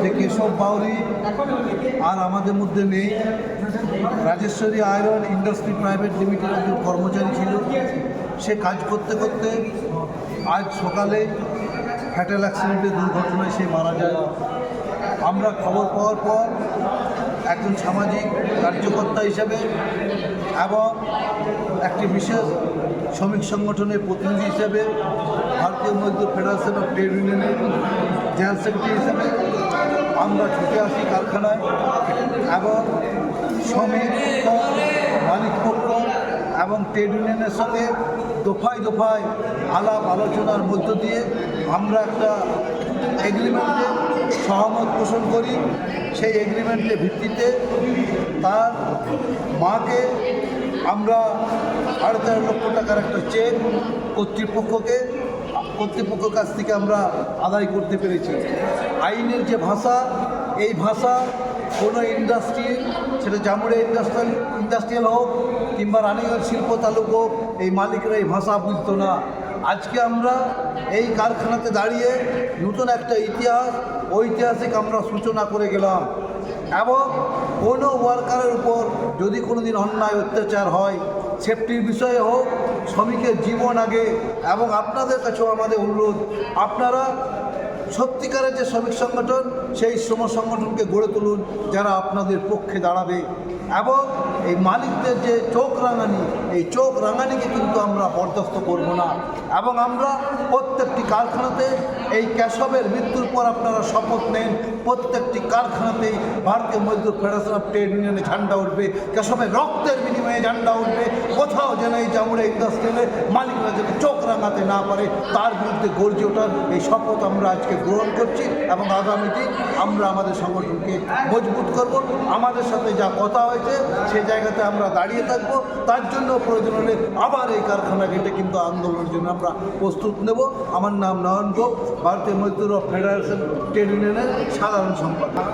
যে কেশব বাউরি আর আমাদের মধ্যে নেই। Rajeshwari iron industry private limited একজন কর্মচারী ছিল। সে কাজ করতে করতে আজ সকালে ফ্যাটাল অ্যাক্সিডেন্টের দুর্ঘটনায় সে মারা যায়। আমরা খবর পাওয়ার পর একজন সামাজিক কার্যকর্তা হিসেবে এবং একটি বিশেষ শ্রমিক সংগঠনের প্রতিনিধি হিসেবে Bharatiya Mazdoor federation of trade ইউনিয়নের জেনারেল সেক্রেটারি হিসেবে আমরা ছুটে আসি কারখানায় এবং শ্রমিক পক্ষ, মালিক পক্ষ এবং ট্রেড ইউনিয়নের সঙ্গে দফায় দফায় আলাপ আলোচনার মধ্য দিয়ে আমরা একটা এগ্রিমেন্টে সহমত পোষণ করি সেই এগ্রিমেন্টের ভিত্তিতে তার মাকে আমরা সাড়ে তেরো লক্ষ টাকার একটা চেক কর্তৃপক্ষকে কর্তৃপক্ষের কাছ থেকে আমরা আদায় করতে পেরেছি। আইনের যে ভাষা, এই ভাষা কোনো ইন্ডাস্ট্রি সেটা জামুড়ে ইন্ডাস্ট্রিয়াল ইন্ডাস্ট্রিয়াল হোক কিংবা রানীগঞ্জ শিল্প তালুক হোক, এই মালিকরা এই ভাষা বুঝতো না। আজকে আমরা এই কারখানাতে দাঁড়িয়ে নতুন একটা ইতিহাস, ঐতিহাসিক আমরা সূচনা করে গেলাম। এবং কোনো ওয়ার্কারের উপর যদি কোনো দিন অন্যায় অত্যাচার হয়, সেফটির বিষয়ে হোক, শ্রমিকের জীবন আগে, এবং আপনাদের কাছেও আমাদের অনুরোধ, আপনারা সত্যিকারের যে শ্রমিক সংগঠন, সেই শ্রম সংগঠনকে গড়ে তুলুন, যারা আপনাদের পক্ষে দাঁড়াবে। এবং এই মালিকদের যে চোখ রাঙানি, এই চোখ রাঙানিকে কিন্তু আমরা বরদাস্ত করব না। এবং আমরা প্রত্যেকটি কারখানাতে এই কেশবের মৃত্যুর পর আপনারা শপথ নেন, প্রত্যেকটি কারখানাতেই ভারতীয় মজদুর ফেডারেশন অফ ট্রেড ইউনিয়নে ঝান্ডা উঠবে, কেশবের রক্তের বিনিময়ে ঝান্ডা উঠবে কোথাও যেন এই জামুড়ে ইন্ডাস্ট্রিয়ালে মালিকরা যেন চোখ রাঙাতে না পারে, তার বিরুদ্ধে গর্জে ওঠার এই শপথ আমরা আজকে গ্রহণ করছি এবং আগামী দিন আমরা আমাদের সংগঠনকে মজবুত করব। আমাদের সাথে যা কথা হয়েছে সে জায়গাতে আমরা দাঁড়িয়ে থাকব। তার জন্য প্রয়োজন হলে আবার এই কারখানা গেটে কিন্তু আন্দোলনের জন্য আমরা প্রস্তুত নেব। আমার নাম নয়ন গোপ, ভারতীয় মজদুর ফেডারেশন ট্রেড ইউনিয়নের সাধারণ সম্পাদক।